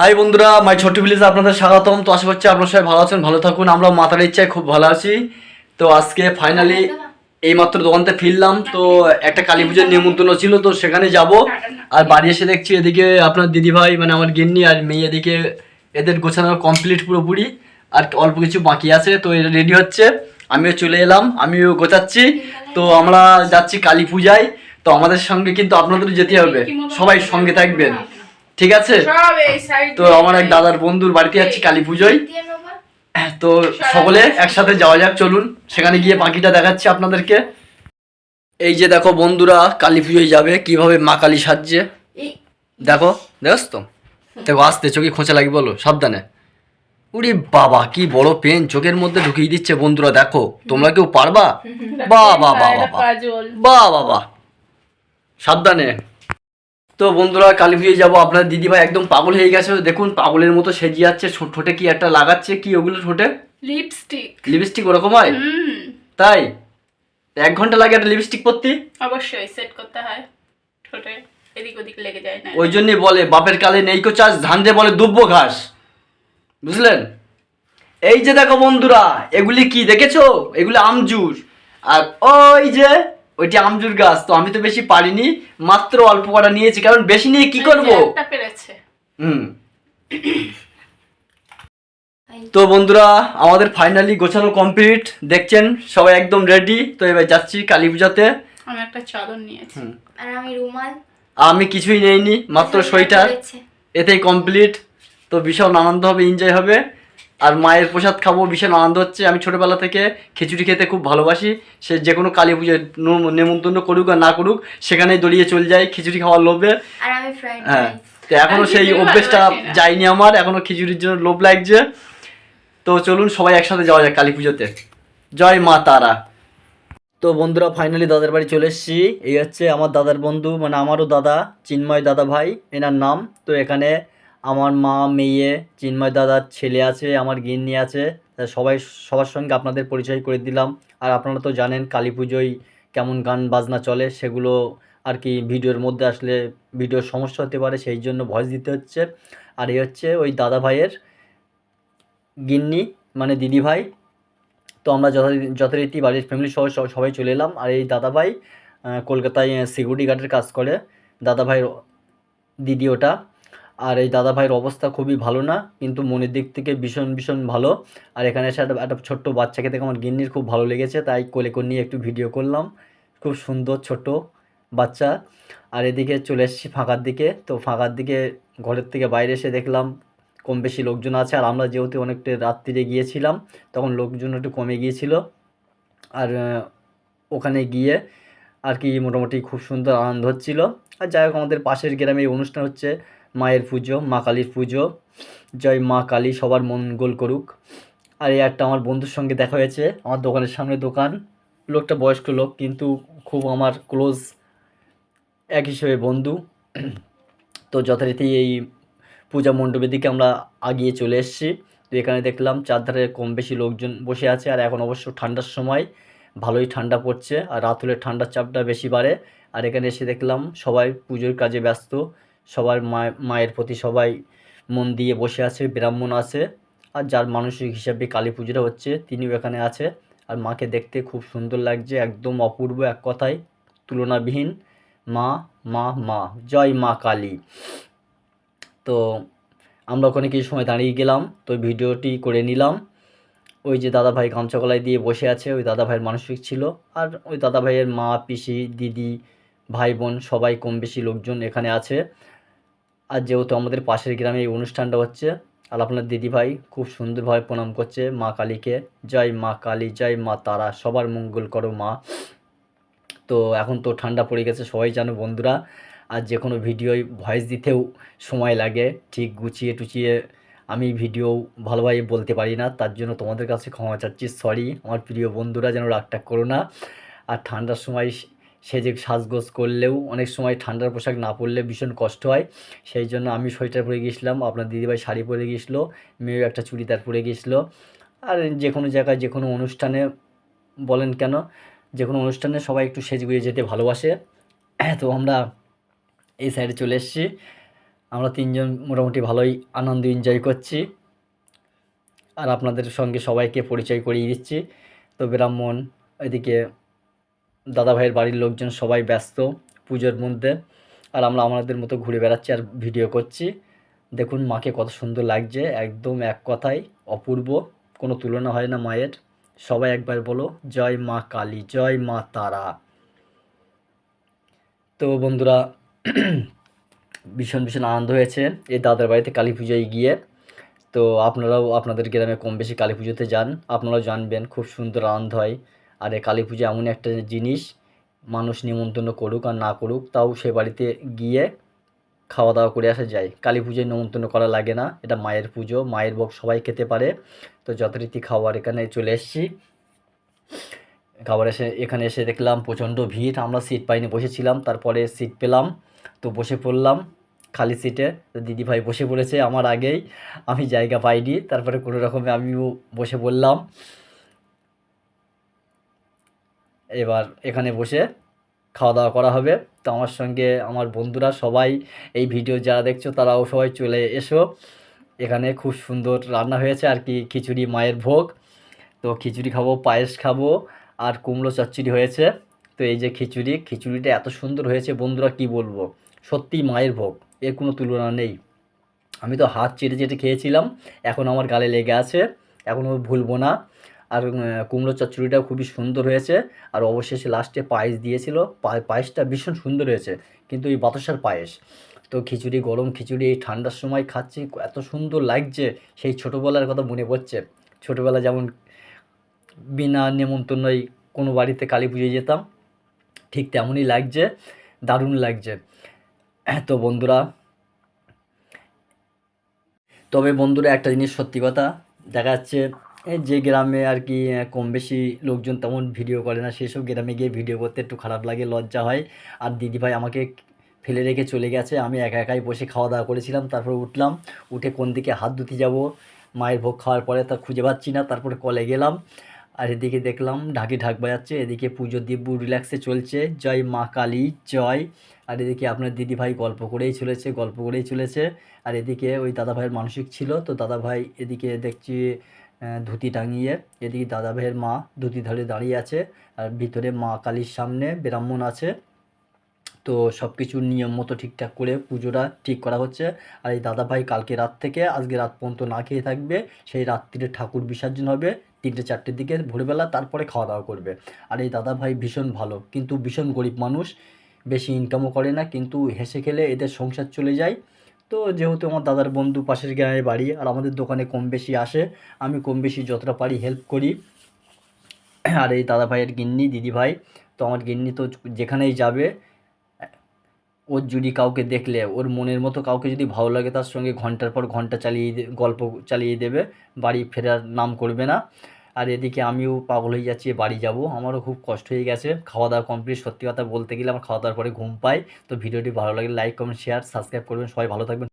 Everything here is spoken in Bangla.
হাই বন্ধুরা মাই ছোট্ট ভিলেজে আপনাদের স্বাগতম। তো আশা করছি আপনার সবাই ভালো আছেন, ভালো থাকুন। আমরা মাতার ইচ্ছায় খুব ভালো আছি। তো আজকে ফাইনালি এইমাত্র দোকানতে ফিরলাম। তো একটা কালী পুজোর নিমন্ত্রণ ছিল, তো সেখানে যাব। আর বাড়ি এসে দেখছি এদিকে আপনার দিদিভাই মানে আমার গিন্নি আর মেয়ে এদিকে এদের গোছানো কমপ্লিট পুরোপুরি আর অল্প কিছু বাকি আছে, তো এটা রেডি হচ্ছে। আমিও চলে এলাম, আমিও গোছাচ্ছি। তো আমরা যাচ্ছি কালী পূজায়। তো আমাদের সঙ্গে কিন্তু আপনাদের যেতে হবে। সবাই সঙ্গে থাকবেন। ঠিক আছে? তো আমার এক দাদার বন্ধুর বাড়িতে যাচ্ছি কালী পুজোয়। তো সকলে একসাথে যাওয়া যাক চলুন। সেখানে গিয়ে পাখিটা দেখাচ্ছি আপনাদেরকে। এই যে দেখো বন্ধুরা কালী পুজোয় যাবে কীভাবে মা কালী সাজছে। দেখো দেখস তো? দেখো আসতে চোখে খোঁচা লাগি বলো সাবধানে। উরি বাবা কি বড় পেন চোখের মধ্যে ঢুকিয়ে দিচ্ছে বন্ধুরা দেখো। তোমরা কেউ পারবা? বা বা বা বাবা বা বাবা। সাবধানে। তো বন্ধুরা কালী পুজোয় যাব। আপনার দিদিভাই একদম পাগল হয়ে গেছে। দেখুন পাগলের মতো সেজে যাচ্ছে ঠোঁটে কি একটা লাগাচ্ছে? কি ওগুলো ঠোঁটে? লিপস্টিক। লিপস্টিক ওরকম হয়? তাই? এক ঘণ্টা লাগে একটা লিপস্টিক পরতে? অবশ্যই সেট করতে হয়। ঠোঁটে এদিক ওদিক লেগে যায় না। ওই জন্যই বলে বাপের কালে নেইকো চাষ ধান দিয়ে বলে দুব্ব ঘাস। বুঝলেন? এই যে দেখো বন্ধুরা এগুলি কি দেখেছ? এগুলি আমজুর। আর ওই যে ওইটি আমজুর গাছ তো আমি তো বেশি পারিনি মাত্র অল্প কটা নিয়েছি কারণ বেশি নিয়ে কি করব? হুম। তো বন্ধুরা আমাদের ফাইনালি গোছানো কমপ্লিট দেখছেন? সবাই একদম রেডি তো এবার যাচ্ছি কালী পূজাতে। আমি একটা চাদর নিয়েছি। আর আমি রুমাল। আমি কিছুই নেইনি মাত্র সোয়েটার। এতেই কমপ্লিট তো ভীষণ আনন্দ হবে এনজয় হবে। আর মায়ের প্রসাদ খাব ভীষণ আনন্দ হচ্ছে। আমি ছোটোবেলা থেকে খিচুড়ি খেতে খুব ভালোবাসি। সে যে কোনো কালী পুজোয় নেমন্তন্ন করুক আর না করুক সেখানেই দড়িয়ে চলে যায় খিচুড়ি খাওয়ার লোভে। হ্যাঁ তো এখনও সেই অভ্যেসটা যায়নি আমার এখনও খিচুড়ির জন্য লোভ লাগছে। তো চলুন সবাই একসাথে যাওয়া যাক কালী পুজোতে। জয় মা তারা। তো বন্ধুরা ফাইনালি দাদার বাড়ি চলে এসেছি। এই হচ্ছে আমার দাদার বন্ধু মানে আমারও দাদা চিন্ময় দাদা ভাই এনার নাম। তো এখানে আমার মা, মেয়ে, চিন্ময় দাদার ছেলে আছে, আমার গিন্নি আছে সবাই, সবার সঙ্গে আপনাদের পরিচয় করে দিলাম। আর আপনারা তো জানেন কালী পুজোয় কেমন গান বাজনা চলে, সেগুলো আর কি ভিডিওর মধ্যে আসলে ভিডিওর সমস্যা হতে পারে, সেই জন্য ভয়েস দিতে হচ্ছে। আর এই হচ্ছে ওই দাদা ভাইয়ের গিন্নি মানে দিদি ভাই। তো আমরা যথারীতি বাড়ির ফ্যামিলি সহ সব- সবাই চলে এলাম। আর এই দাদা ভাই কলকাতায় সিকিউরিটি গার্ডের কাজ করে। দাদা ভাইয়ের দিদি ওটা। আর এই দাদা ভাইয়ের অবস্থা খুবই ভালো না, কিন্তু মনের দিক থেকে ভীষণ ভীষণ ভালো। আর এখানে এসে একটা একটা ছোট্ট বাচ্চাকে দেখে আমার গিন্নির খুব ভালো লেগেছে, তাই কোলে করে নিয়ে একটু ভিডিও করলাম। খুব সুন্দর ছোট বাচ্চা। আর এদিকে চলে এসেছি ফাঁকার দিকে, তো ফাঁকার দিকে ঘরের থেকে বাইরে এসে দেখলাম কম বেশি লোকজন আছে। আর আমরা যেহেতু অনেকটা রাত্রিরে গিয়েছিলাম, তখন লোকজন একটু কমে গিয়েছিল। আর ওখানে গিয়ে আর কি মোটামুটি খুব সুন্দর আনন্দ হচ্ছিল। আর যাই হোক, আমাদের পাশের গ্রামে এই অনুষ্ঠান হচ্ছে। মায়ের পুজো, মা কালীর পুজো। জয় মা কালী, সবার মঙ্গল করুক। আর এই একটা আমার বন্ধুর সঙ্গে দেখা হয়েছে, আমার দোকানের সামনে দোকান। লোকটা বয়স্ক লোক, কিন্তু খুব আমার ক্লোজ এক হিসেবে বন্ধু। তো যথারীতি এই পূজা মণ্ডপের দিকে আমরা আগিয়ে চলে এসেছি। তো এখানে দেখলাম চারধারে কম বেশি লোকজন বসে আছে, আর এখন অবশ্য ঠান্ডার সময়। ভালোই ঠান্ডা পড়ছে, আর রাত হলে ঠান্ডার চাপটা বেশি বাড়ে। আর এখানে এসে দেখলাম সবাই পুজোর কাজে ব্যস্ত। সবার মায়ের মায়ের প্রতি সবাই মন দিয়ে বসে আছে, ব্রাহ্মণ আছে, আর যার মানসিক হিসাবে কালী পুজোটা হচ্ছে তিনিও এখানে আছে। আর মাকে দেখতে খুব সুন্দর লাগছে, একদম অপূর্ব এক কথায়, তুলনাবিহীন, মা মা মা, জয় মা কালী। তো আমরা ওখানে কিছু সময় দাঁড়িয়ে গেলাম, তো ভিডিওটি করে নিলাম। ওই যে দাদা ভাই গামছা গলায় দিয়ে বসে আছে, ওই দাদা ভাইয়ের মানসিক ছিল, আর ওই দাদা ভাইয়ের মা, পিসি, দিদি, ভাই বোন সবাই কম বেশি লোকজন এখানে আছে। আর যেহেতু আমাদের পাশের গ্রামে এই অনুষ্ঠানটা হচ্ছে আর আপনার দিদি ভাই খুব সুন্দরভাবে প্রণাম করছে মা কালীকে। জয় মা কালী, জয় মা তারা, সবার মঙ্গল করো মা। তো এখন তো ঠান্ডা পড়ে গেছে, সবাই জানো বন্ধুরা, আর যে কোনো ভিডিওয় ভয়েস দিতেও সময় লাগে। ঠিক গুছিয়ে টুচিয়ে আমি ভিডিও ভালোভাবে বলতে পারি না, তার জন্য তোমাদের কাছে ক্ষমা চাচ্ছি সরি আমার প্রিয় বন্ধুরা যেন রাগটা করো না। আর ঠান্ডার সময় সেজে সাজগোজ করলেও অনেক সময় ঠান্ডার পোশাক না পরলে ভীষণ কষ্ট হয়। সেই জন্য আমি সোয়েটার পরে গিয়েছিলাম, আপনার দিদিভাই শাড়ি পরে গিয়েছিল, মেয়েও একটা চুড়িদার পরে গিয়েছিল। আর যে কোনো জায়গায়, যে কোনো অনুষ্ঠানে, বলেন কেন, যে কোনো অনুষ্ঠানে সবাই একটু সেজগুয়ে যেতে ভালোবাসে। তো আমরা এই সাইডে চলে এসেছি। আমরা তিনজন মোটামুটি ভালোই আনন্দ এনজয় করছি। আর আপনাদের সঙ্গে সবাইকে পরিচয় করিয়ে দিচ্ছি। তো ব্রাহ্মণ, এদিকে দাদা ভাইয়ের বাড়ির লোকজন সবাই ব্যস্ত পুজোর মধ্যে। আর আমরা আমাদের মতো ঘুরে বেড়াচ্ছি আর ভিডিও করছি। দেখুন মাকে কত সুন্দর লাগছে, একদম এক কথায় অপূর্ব। কোনো তুলনা হয় না মায়ের। সবাই একবার বলো, জয় মা কালী, জয় মা তারা। তো বন্ধুরা, ভীষণ ভীষণ আনন্দ হয়েছে এই দাদার বাড়িতে কালী পুজোয় গিয়ে। তো আপনারাও আপনাদের গ্রামে কম বেশি কালী পুজোতে যান। আপনারাও জানবেন, খুব সুন্দর আনন্দ হয়। আর এই কালী পুজো এমন একটা জিনিস, মানুষ নিমন্ত্রণ করুক আর না করুক, তাও সে বাড়িতে গিয়ে খাওয়া দাওয়া করে আসা যায় কালী পুজোয় নিমন্ত্রণ করা লাগে না, এটা মায়ের পুজো, মায়ের ভোগ সবাই খেতে পারে। তো যথারীতি খাবার এখানে চলে এসেছি। খাবার এসে, এখানে এসে দেখলাম প্রচণ্ড ভিড়, আমরা সিট পাইনি, বসেছিলাম, তারপরে সিট পেলাম, তো বসে পড়লাম খালি সিটে দিদিভাই বসে পড়েছে আমার আগেই, আমি জায়গা পাইনি, তারপরে কোনো রকমে আমিও বসে পড়লাম। এবার এখানে বসে খাওয়া দাওয়া করা হবে। তো আমার সঙ্গে আমার বন্ধুরা সবাই এই ভিডিও যারা দেখছ, তারাও সবাই চলে এসো। এখানে খুব সুন্দর রান্না হয়েছে আর কি, খিচুড়ি মায়ের ভোগ। তো খিচুড়ি খাব, পায়েস খাব আর কুমড়ো চচ্চড়ি হয়েছে। তো এই যে খিচুড়ি, খিচুড়িটা এত সুন্দর হয়েছে, বন্ধুরা কি বলব? সত্যিই মায়ের ভোগ, এর কোনো তুলনা নেই। আমি তো হাত চেটে চেটে খেয়েছিলাম, এখন আমার গালে লেগে আছে এখনও ভুলবো না। আর কুমড়ো চচ্চড়িটাও খুবই সুন্দর হয়েছে। আর অবশেষে লাস্টে পায়েস দিয়েছিল। পায়ে- পায়েসটা ভীষণ সুন্দর হয়েছে। কিন্তু এই বাতাসার পায়েস। তো খিচুড়ি গরম খিচুড়ি এই ঠান্ডার সময় খাচ্ছি। এত সুন্দর লাগছে। সেই ছোটোবেলার কথা মনে পড়ছে। ছোটোবেলা যেমন বিনা নেমন্তন্নই কোনো বাড়িতে কালী পুজোয় যেতাম, ঠিক তেমনই লাগছে। দারুণ লাগছে। তো বন্ধুরা, তবে বন্ধুরা একটা জিনিস সত্যি কথা, দেখা যাচ্ছে যে গ্রামে আর কি কম বেশি লোকজন তেমন ভিডিও করে না, সেসব গ্রামে গিয়ে ভিডিও করতে একটু খারাপ লাগে, লজ্জা হয়। আর দিদিভাই আমাকে ফেলে রেখে চলে গেছে, আমি একা একাই বসে খাওয়া দাওয়া করেছিলাম, তারপর উঠলাম, উঠে কোন দিকে হাত ধুতে যাব, মায়ের ভোগ খাওয়ার পরে তা খুঁজে পাচ্ছি না, তারপরে কলে গেলাম, আর এদিকে দেখলাম ঢাকি ঢাক বাজাচ্ছে, এদিকে পুজো দিব্যু রিল্যাক্সে চলছে, জয় মা কালী, জয়। আর এদিকে আপনার দিদিভাই গল্প করেই চলেছে, গল্প করেই চলেছে, আর এদিকে ওই দাদাভাইয়ের মানসিক ছিল, তো দাদাভাই এদিকে দেখছি ধুতি টাঙিয়ে এদিকে দাদা ভাইয়ের মা ধুতি ধরে দাঁড়িয়ে আছে আর ভিতরে মা কালীর সামনে ব্রাহ্মণ আছে। তো সব কিছু নিয়ম মতো ঠিকঠাক করে পুজোটা ঠিক করা হচ্ছে। আর এই দাদা ভাই কালকে রাত থেকে, আজকে রাত পর্যন্ত না খেয়ে থাকবে, সেই রাত্রিরে ঠাকুর বিসর্জন হবে, তিনটে চারটের দিকে ভোরবেলা তারপরে খাওয়া দাওয়া করবে। আর এই দাদা ভাই ভীষণ ভালো, কিন্তু ভীষণ গরিব মানুষ, বেশি ইনকামও করে না, কিন্তু হেসে খেলে এদের সংসার চলে যায়। তো যেহেতু আমার দাদার বন্ধু পাশের গ্রামে বাড়ি, আর আমাদের দোকানে কম বেশি আসে, আমি কম বেশি যতটা পারি হেল্প করি। আর এই দাদা ভাইয়ের গিন্নি দিদি ভাই তো আমার গিন্নি তো যেখানেই যাবে, ওর যদি কাউকে দেখলে, ওর মনের মতো কাউকে যদি ভালো লাগে তার সঙ্গে ঘণ্টার পর ঘণ্টা চালিয়ে গল্প চালিয়ে দেবে, বাড়ি ফেরার নাম করবে না। আর এদিকে আমিও পাগল হয়ে যাচ্ছি, বাড়ি যাব। আমারও খুব কষ্ট হয়ে গেছে। খাওয়া দাওয়া কমপ্লিট সত্যি কথা বলতে গেলে আমার খাওয়া দাওয়ার পরে ঘুম পাই তো ভিডিওটি ভালো লাগে লাইক কমেন্ট শেয়ার সাবস্ক্রাইব করবেন। সবাই ভালো থাকবেন।